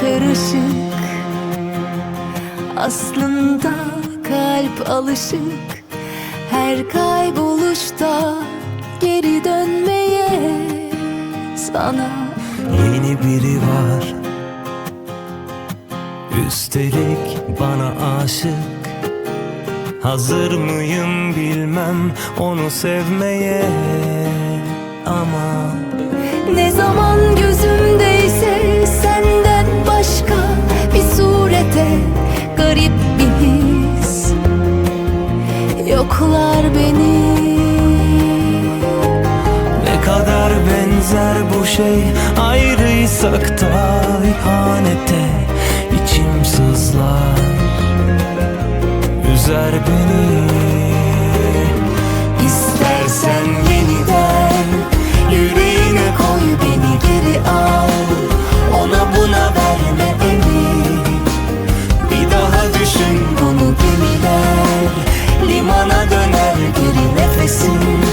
karışık. Aslında kalp alışık. Her kayboluşta geri dönmeye sana Yeni biri var. Üstelik bana aşık. Hazır mıyım bilmem onu sevmeye benzer bu şey. Ayrıysak da ihanete içim sızlar. Üzer beni. İstersen yeniden yüreğine koy beni geri al. Ona buna verme emin Bir daha düşün bunu gemiler. Limana döner geri nefesin